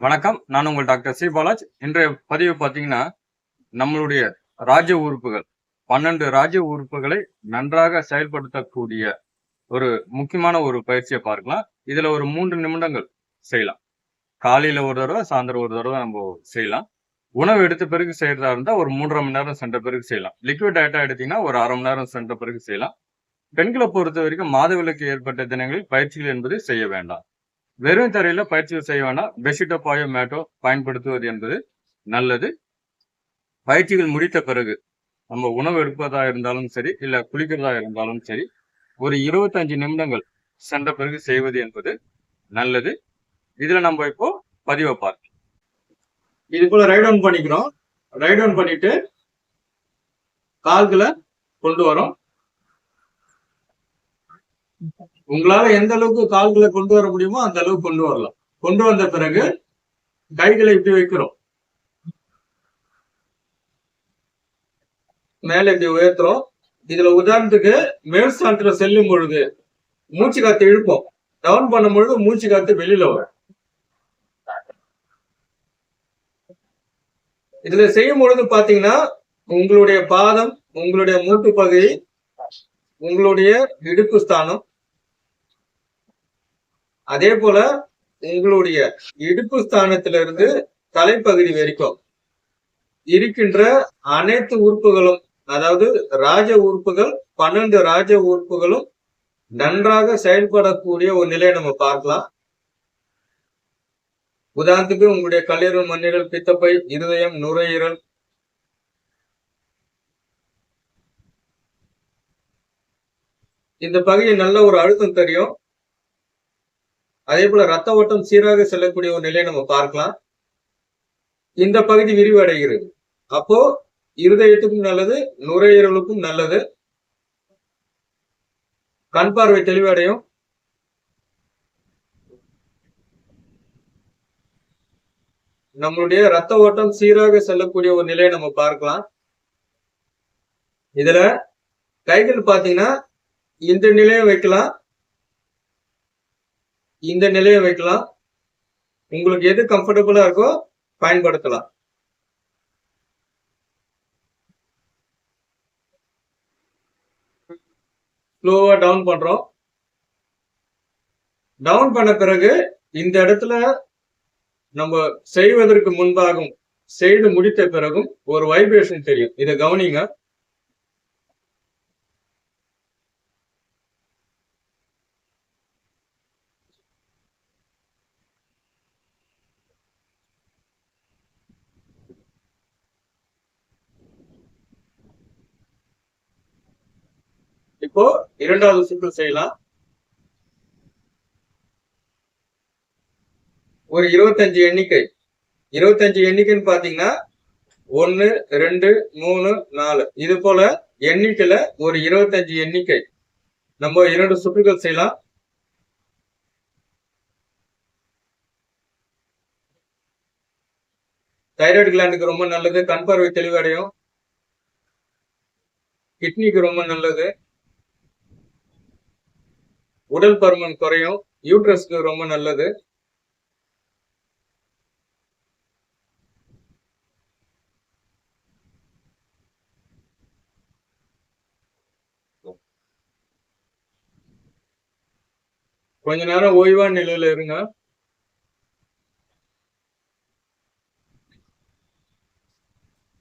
வணக்கம். நான் உங்கள் டாக்டர் சி. பாலாஜ். இன்றைய பதிவு பார்த்தீங்கன்னா நம்மளுடைய ராஜ்ய உறுப்புகள் பன்னெண்டு ராஜ்ய உறுப்புகளை நன்றாக செயல்படுத்தக்கூடிய ஒரு முக்கியமான ஒரு பயிற்சியை பார்க்கலாம். இதுல ஒரு மூன்று நிமிடங்கள் செய்யலாம். காலையில ஒரு தடவை சாயந்தரம் ஒரு தடவை நம்ம செய்யலாம். உணவு எடுத்த பிறகு செய்யறதா இருந்தா ஒரு மூன்றரை மணி நேரம் சென்ற பிறகு செய்யலாம். லிக்விட் டயட்டா எடுத்தீங்கன்னா ஒரு அரை மணி நேரம் சென்ற பிறகு செய்யலாம். பெண்களை பொறுத்த வரைக்கும் மாதவிலக்கு ஏற்பட்ட தினங்களில் பயிற்சிகள் என்பது செய்ய வேண்டாம். வெறும் தரையில் பயிற்சிகள் செய்ய வேண்டாம் பெட்ஷீட்டோ பாயோ மேட்டோ பயன்படுத்துவது என்பது நல்லது. பயிற்சிகள் முடித்த பிறகு நம்ம உணவு எடுப்பதா இருந்தாலும் சரி இல்லை குளிக்கிறதா இருந்தாலும் சரி ஒரு இருபத்தஞ்சு நிமிடங்கள் சென்ற பிறகு செய்வது என்பது நல்லது. இதில் நம்ம இப்போ பதிவை பார்க்கலாம். இது போல ரைட் ஆன் பண்ணிக்கிறோம். ரைட் ஆன் பண்ணிட்டு கால்களை கொண்டு வரோம். உங்களால எந்த அளவுக்கு கால்களை கொண்டு வர முடியுமோ அந்த அளவுக்கு கொண்டு வரலாம். கொண்டு வந்த பிறகு கைகளை இப்படி வைக்கிறோம். மேல இப்படி உயர்த்துறோம். இதுல உதாரணத்துக்கு மேல் ஸ்தானத்துல செல்லும் பொழுது மூச்சு காத்து இழுப்போம். டவுன் பண்ணும் பொழுது மூச்சு காத்து வெளியில வரும். இதுல செய்யும் பொழுது பாத்தீங்கன்னா உங்களுடைய பாதம் உங்களுடைய மூட்டு பகுதி உங்களுடைய இடுப்பு ஸ்தானம் அதே போல எங்களுடைய இடுப்பு ஸ்தானத்திலிருந்து தலைப்பகுதி வரைக்கும் இருக்கின்ற அனைத்து உறுப்புகளும் அதாவது ராஜ உறுப்புகள் பன்னெண்டு ராஜ உறுப்புகளும் நன்றாக செயல்படக்கூடிய ஒரு நிலையை நம்ம பார்க்கலாம். உதாரணத்துக்கு உங்களுடைய கல்லீரல் மண்ணீரல் பித்தப்பை இருதயம் நுரையீரல். இந்த பகுதி நல்ல ஒரு அழுத்தம் தெரியும். அதே போல ரத்த ஓட்டம் சீராக செல்லக்கூடிய ஒரு நிலையை நம்ம பார்க்கலாம். இந்த பகுதி விரிவடைகிறது. அப்போ இருதயத்துக்கும் நல்லது நுரையீரலுக்கும் நல்லது. கண் பார்வை தெளிவடையும். நம்மளுடைய ரத்த ஓட்டம் சீராக செல்லக்கூடிய ஒரு நிலையை நம்ம பார்க்கலாம். இதுல கைகள் பாத்தீங்கன்னா இந்த நிலையை வைக்கலாம். இந்த நிலையை வைக்கலாம். உங்களுக்கு எது கம்ஃபர்டபுளா இருக்கோ பயன்படுத்தலாம். ஸ்லோவா டவுன் பண்றோம். டவுன் பண்ண பிறகு இந்த இடத்துல நம்ம செய்வதற்கு முன்பாகும் செய்து முடித்த பிறகும் ஒரு வைப்ரேஷன் தெரியும். இதை கவனிங்க. இப்போ இரண்டாவது சிம்பிள் செய்யலாம். ஒரு இருபத்தஞ்சு எண்ணிக்கை. இருபத்தஞ்சு எண்ணிக்கைன்னு பாத்தீங்கன்னா ஒன்னு ரெண்டு மூணு நாலு. இது போல எண்ணிக்கையில ஒரு இருபத்தஞ்சு எண்ணிக்கை. நம்ம இரண்டு சுற்றுகள் செய்யலாம். தைராய்டு கிளாண்டுக்கு ரொம்ப நல்லது. கண் பார்வை தெளிவடையும். கிட்னிக்கு ரொம்ப நல்லது. உடல் பருமன் குறையும். யூட்ரஸ்க்கு ரொம்ப நல்லது. கொஞ்ச நேரம் ஓய்வான நிலையில இருங்க.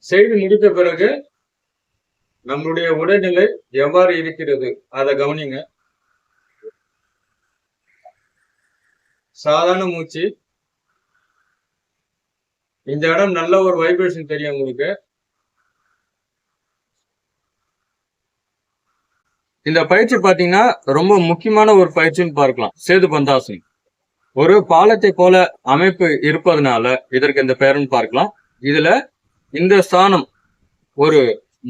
செய்து முடித்த பிறகு நம்மளுடைய உடல்நிலை எவ்வாறு இருக்கிறது? அதை கவனிங்க. சாதாரண மூச்சு. இந்த இடம் நல்ல ஒரு வைப்ரேஷன் தெரியும் உங்களுக்கு. இந்த பயிற்சி பாத்தீங்கன்னா ரொம்ப முக்கியமான ஒரு பயிற்சின்னு பார்க்கலாம். சேது பந்தாசன். ஒரு பாலத்தை போல அமைப்பு இருப்பதனால இதற்கு இந்த பெயர்னு பார்க்கலாம். இதுல இந்த ஸ்தானம் ஒரு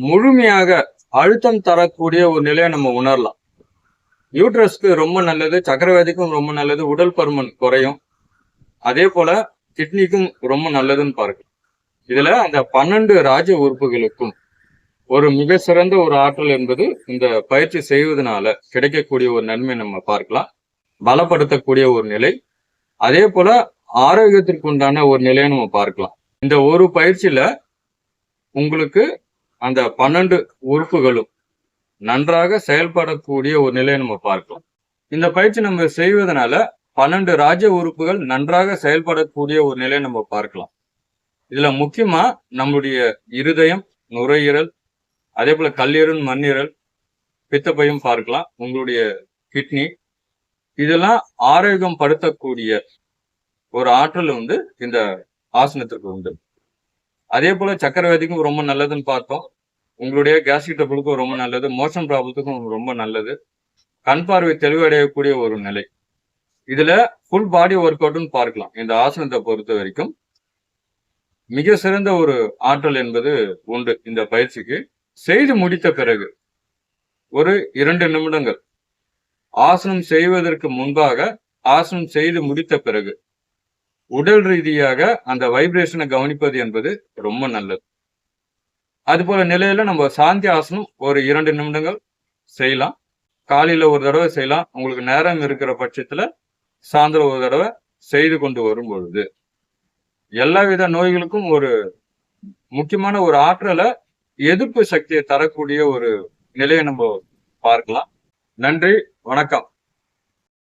முழுமையாக அழுத்தம் தரக்கூடிய ஒரு நிலையை நம்ம உணரலாம். யூட்ரஸ்க்கு ரொம்ப நல்லது சக்கரவாதிக்கும் ரொம்ப நல்லது உடல் பருமன் குறையும். அதே போல கிட்னிக்கும் ரொம்ப நல்லதுன்னு பாருங்க. இதுல அந்த பன்னெண்டு ராஜ உறுப்புகளுக்கும் ஒரு மிக சிறந்த ஒரு ஆற்றல் என்பது இந்த பயிற்சி செய்வதனால கிடைக்கக்கூடிய ஒரு நன்மை நம்ம பார்க்கலாம். பலப்படுத்தக்கூடிய ஒரு நிலை. அதே போல ஆரோக்கியத்திற்கு உண்டான ஒரு நிலையை நம்ம பார்க்கலாம். இந்த ஒரு பயிற்சியில உங்களுக்கு அந்த பன்னெண்டு உறுப்புகளும் நன்றாக செயல்படக்கூடிய ஒரு நிலையை நம்ம பார்க்கலாம். இந்த பயிற்சி நம்ம செய்வதனால பன்னெண்டு ராஜ உறுப்புகள் நன்றாக செயல்படக்கூடிய ஒரு நிலையை நம்ம பார்க்கலாம். இதுல முக்கியமா நம்மளுடைய இருதயம் நுரையீரல் அதே போல கல்லீரல் மண்ணீரல் பித்தப்பையும் பார்க்கலாம். உங்களுடைய கிட்னி. இதெல்லாம் ஆரோக்கியம் படுத்தக்கூடிய ஒரு ஆற்றல் வந்து இந்த ஆசனத்திற்கு உண்டு. அதே போல சக்கரவர்த்திக்கும் ரொம்ப நல்லதுன்னு பார்த்தோம். உங்களுடைய கேஸ்ட்ரிக் டபுளுக்கும் ரொம்ப நல்லது. மோஷன் ப்ராப்ளத்துக்கும் ரொம்ப நல்லது. கண் பார்வை தெளிவடையக்கூடிய ஒரு நிலை. இதுல ஃபுல் பாடி ஒர்க் அவுட்னு பார்க்கலாம். இந்த ஆசனத்தை பொறுத்த வரைக்கும். மிக சிறந்த ஒரு ஆற்றல் என்பது உண்டு இந்த பயிற்சிக்கு. செய்து முடித்த பிறகு ஒரு இரண்டு நிமிடங்கள். ஆசனம் செய்வதற்கு முன்பாக ஆசனம் செய்து முடித்த பிறகு உடல் ரீதியாக அந்த வைப்ரேஷனை கவனிப்பது என்பது ரொம்ப நல்லது. அது போல நிலையில நம்ம சாந்தி ஆசனம் ஒரு இரண்டு நிமிடங்கள் செய்யலாம். காலையில ஒரு தடவை செய்யலாம். உங்களுக்கு நேரம் இருக்கிற பட்சத்துல சாயந்தரம் ஒரு தடவை செய்து கொண்டு வரும் பொழுது எல்லா வித நோய்களுக்கும் ஒரு முக்கியமான ஒரு ஆற்றலை எதிர்ப்பு சக்தியை தரக்கூடிய ஒரு நிலையை நம்ம பார்க்கலாம். நன்றி வணக்கம்.